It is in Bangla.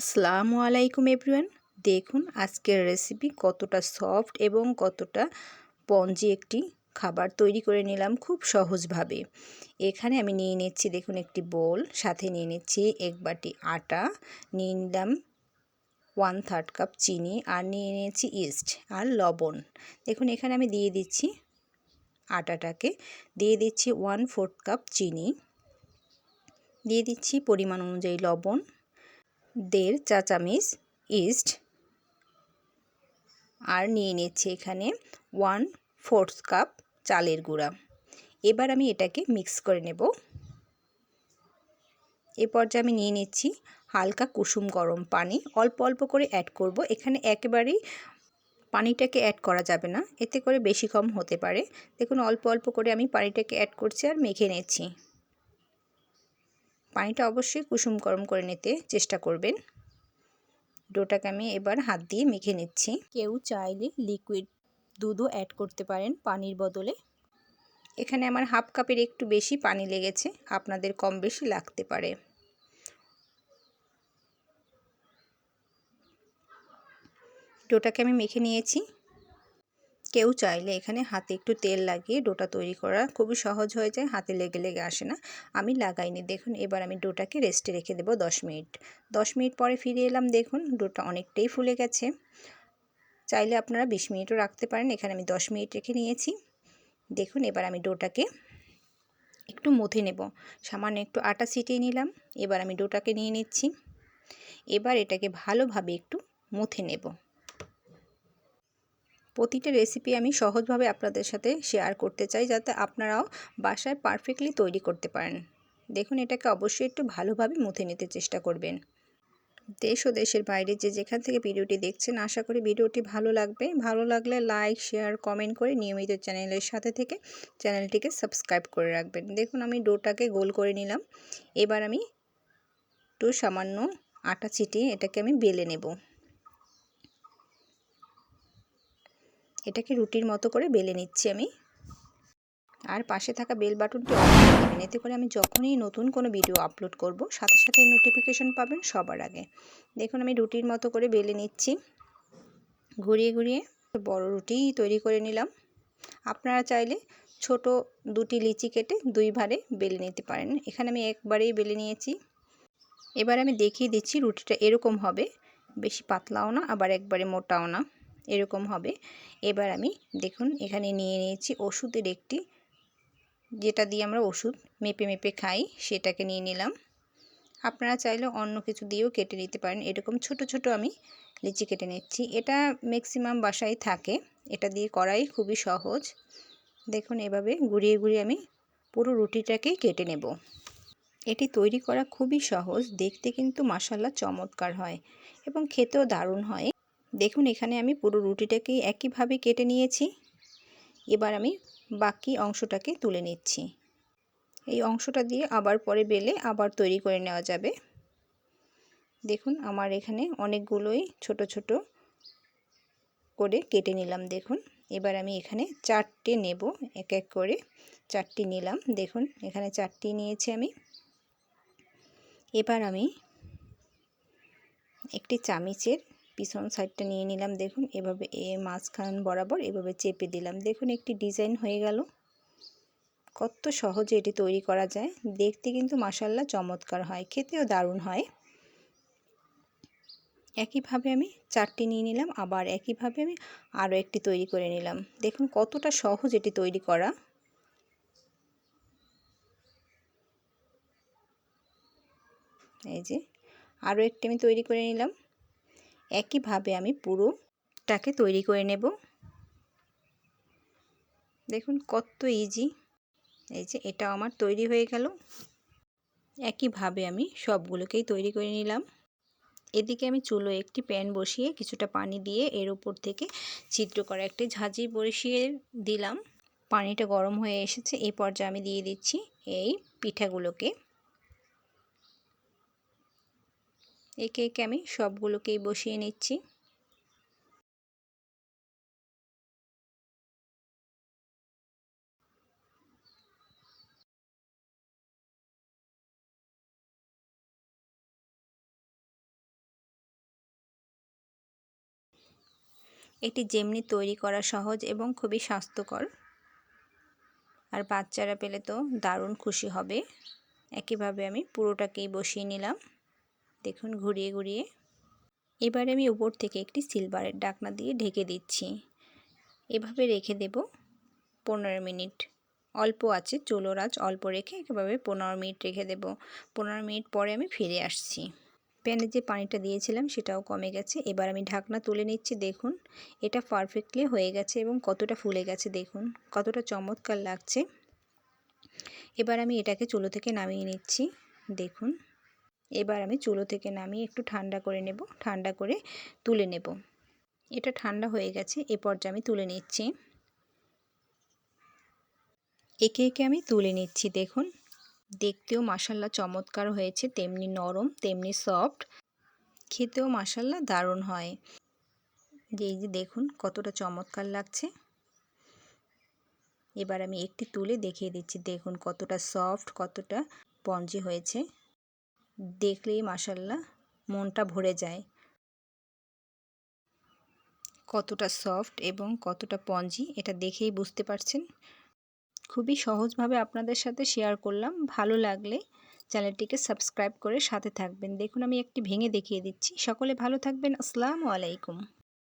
আসসালামু আলাইকুম এভরিওয়ান। দেখুন আজকের রেসিপি কতটা সফট এবং কতটা পঞ্জি একটি খাবার তৈরি করে নিলাম খুব সহজভাবে। এখানে আমি নিয়ে নিচ্ছি দেখুন একটি বোল সাথে নিয়ে নিচ্ছি এক বাটি আটা, নিয়ে নিলাম ওয়ান থার্ড কাপ চিনি আর নিয়ে নিয়েছি ইস্ট আর লবণ। দেখুন এখানে আমি দিয়ে দিচ্ছি আটাটাকে, দিয়ে দিচ্ছি ওয়ান ফোর্থ কাপ চিনি, দিয়ে দিচ্ছি পরিমাণ অনুযায়ী লবণ দেড় চা চামিচ ইস্ট আর নিয়ে নিচ্ছি এখানে ওয়ান ফোর্থ কাপ চালের গুঁড়া। এবার আমি এটাকে মিক্স করে নেব। এ পর্যায়ে আমি নিয়ে নিচ্ছি হালকা কুসুম গরম পানি। অল্প অল্প করে অ্যাড করব। এখানে একেবারেই পানিটাকে অ্যাড করা যাবে না। এতে করে বেশি কম হতে পারে। দেখুন, অল্প অল্প করে আমি পানিটাকে অ্যাড করছি আর মেখে নিচ্ছি। পানিটা অবশ্যই কুসুম গরম করে নিতে চেষ্টা করবেন। ডোটাকে আমি এবার হাত দিয়ে মেখে নিচ্ছি। কেউ চাইলে লিকুইড দুধও অ্যাড করতে পারেন পানির বদলে। এখানে আমার হাফ কাপের একটু বেশি পানি লেগেছে, আপনাদের কম বেশি লাগতে পারে। ডোটাকে আমি মেখে নিয়েছি। কেউ চাইলে এখানে হাতে একটু তেল লাগিয়ে ডোটা তৈরি করা খুবই সহজ হয়ে যায়, হাতে লেগে লেগে আসে না। আমি লাগাইনি। দেখুন, এবার আমি ডোটাকে রেস্টে রেখে দেবো দশ মিনিট। দশ মিনিট পরে ফিরে এলাম, দেখুন, ডোটা অনেকটাই ফুলে গেছে। চাইলে আপনারা বিশ মিনিটও রাখতে পারেন। এখানে আমি দশ মিনিট রেখে নিয়েছি। দেখুন, এবার আমি ডোটাকে একটু মথে নেব। সামান্য একটু আটা ছিটিয়ে নিলাম। এবার আমি ডোটাকে নিয়ে নিচ্ছি। এবার এটাকে ভালোভাবে একটু মথে নেব। প্রতিটা রেসিপি আমি সহজভাবে আপনাদের সাথে শেয়ার করতে চাই যাতে আপনারাও বাসায় পারফেক্টলি তৈরি করতে পারেন। দেখুন, এটাকে অবশ্যই একটু ভালোভাবে মুথে নিতে চেষ্টা করবেন। দেশ ও দেশের বাইরে যে যেখান থেকে ভিডিওটি দেখছেন, আশা করি ভিডিওটি ভালো লাগবে। ভালো লাগলে লাইক শেয়ার কমেন্ট করে নিয়মিত চ্যানেলের সাথে থেকে চ্যানেলটিকে সাবস্ক্রাইব করে রাখবেন। দেখুন, আমি ডোটাকে গোল করে নিলাম। এবার আমি একটু সামান্য আটা ছিটিয়ে এটাকে আমি বেলে নেব। এটাকে রুটির মতো করে বেলে নিচ্ছি আমি। আর পাশে থাকা বেল বাটনটি অন করে দেবেন এতে করে আমি যখনই নতুন কোনো ভিডিও আপলোড করব, সাথে সাথে নোটিফিকেশন পাবেন সবার আগে। দেখুন, আমি রুটির মতো করে বেলে নিচ্ছি। ঘুরিয়ে ঘুরিয়ে বড় রুটি তৈরি করে নিলাম। আপনারা চাইলে ছোট দুটি লিচি কেটে দুই ভারে বেলে নিতে পারেন। এখানে আমি একবারেই বেলে নিয়েছি। এবার আমি দেখিয়ে দিচ্ছি রুটিটা এরকম হবে। বেশি পাতলাও না, আবার একবারে মোটাও না। এরকম হবে। এবার আমি দেখুন, এখানে নিয়ে নিয়েছি ওষুধের একটি, যেটা দিয়ে আমরা ওষুধ মেপে মেপে খাই, সেটাকে নিয়ে নিলাম। আপনারা চাইলে অন্য কিছু দিয়েও কেটে নিতে পারেন। এরকম ছোট ছোট আমি লিচি কেটে নিচ্ছি। এটা ম্যাক্সিমাম বাসায় থাকে। এটা দিয়ে করাই খুবই সহজ। দেখুন, এভাবে ঘুরিয়ে ঘুরিয়ে আমি পুরো রুটিটাকেই কেটে নেব। এটি তৈরি করা খুবই সহজ। দেখতে কিন্তু মাসাল্লা চমৎকার হয় এবং খেতেও দারুণ হয়। দেখুন, এখানে আমি পুরো রুটিটাকে একইভাবে কেটে নিয়েছি। এবার আমি বাকি অংশটাকে তুলে নিচ্ছি। এই অংশটা দিয়ে আবার পরে বেলে আবার তৈরি করে নেওয়া যাবে। দেখুন, আমার এখানে অনেকগুলোই ছোট ছোট করে কেটে নিলাম, দেখুন। এবার আমি এখানে চারটে নেব, এক এক করে চারটি নিলাম, দেখুন। এখানে চারটি নিয়েছি আমি। এবার আমি একটি চামিচের পিছন সাইডটা নিয়ে নিলাম, দেখুন। এভাবে এ মাঝখান বরাবর এভাবে চেপে দিলাম। দেখুন, একটি ডিজাইন হয়ে গেল। কত সহজে এটি তৈরি করা যায়। দেখতে কিন্তু মাসাল্লা চমৎকার হয়, খেতেও দারুণ হয়। একইভাবে আমি চারটি নিয়ে নিলাম, আবার একইভাবে আমি আরও একটি তৈরি করে নিলাম। দেখুন, কতটা সহজ এটি তৈরি করা। এই যে, আরও একটি আমি তৈরি করে নিলাম। একইভাবে আমি পুরোটাকে তৈরি করে নেব। দেখুন কত ইজি এই যে এটা আমার তৈরি হয়ে গেল। একইভাবে আমি সবগুলোকেই তৈরি করে নিলাম। এদিকে আমি চুলো একটি প্যান বসিয়ে কিছুটা পানি দিয়ে এর উপর থেকে ছিদ্র করা একটি ঝাঁঝি বসিয়ে দিলাম। পানিটা গরম হয়ে এসেছে। এই পর্যায়ে আমি দিয়ে দিচ্ছি এই পিঠাগুলোকে। একে একে আমি সবগুলোকেই বসিয়ে নিচ্ছি। এটি যেমনি তৈরি করা সহজ এবং খুবই স্বাস্থ্যকর। আর বাচ্চারা পেলে তো দারুণ খুশি হবে। একইভাবে আমি পুরোটাকেই বসিয়ে নিলাম। দেখুন, ঘুরিয়ে ঘুরিয়ে। এবার আমি উপর থেকে একটি সিলভারের ডাকনা দিয়ে ঢেকে দিচ্ছি। এভাবে রেখে দেব পনেরো মিনিট। অল্প আছে, চুলোর আঁচ অল্প রেখে এভাবে পনেরো মিনিট রেখে দেব। পনেরো মিনিট পরে আমি ফিরে আসছি। প্যানে যে পানিটা দিয়েছিলাম, সেটাও কমে গেছে। এবার আমি ঢাকনা তুলে নিচ্ছি, দেখুন। এটা পারফেক্টলি হয়ে গেছে এবং কতটা ফুলে গেছে, দেখুন। কতটা চমৎকার লাগছে। এবার আমি এটাকে চুলো থেকে নামিয়ে নিচ্ছি, দেখুন। এবার আমি চুলো থেকে নামিয়ে একটু ঠান্ডা করে নেব, ঠান্ডা করে তুলে নেব। এটা ঠান্ডা হয়ে গেছে, এ পর্যায়ে আমি তুলে নিচ্ছি। একে একে আমি তুলে নিচ্ছি, দেখুন। দেখতেও মাসাল্লা চমৎকার হয়েছে, তেমনি নরম, তেমনি সফট। খেতেও মাসাল্লা দারুণ হয়। যে এই যে দেখুন, কতটা চমৎকার লাগছে। এবার আমি একটি তুলে দেখিয়ে দিচ্ছি, দেখুন কতটা সফট, কতটা পঞ্জি হয়েছে। দেখলেই মাসাল্লাহ মনটা ভরে যায়। কতটা সফট এবং কতটা পঞ্জি, এটা দেখেই বুঝতে পারছেন। খুবই সহজভাবে আপনাদের সাথে শেয়ার করলাম। ভালো লাগলে চ্যানেলটিকে সাবস্ক্রাইব করে সাথে থাকবেন। দেখুন, আমি একটি ভেঙে দেখিয়ে দিচ্ছি। সকলে ভালো থাকবেন। আসসালামু আলাইকুম।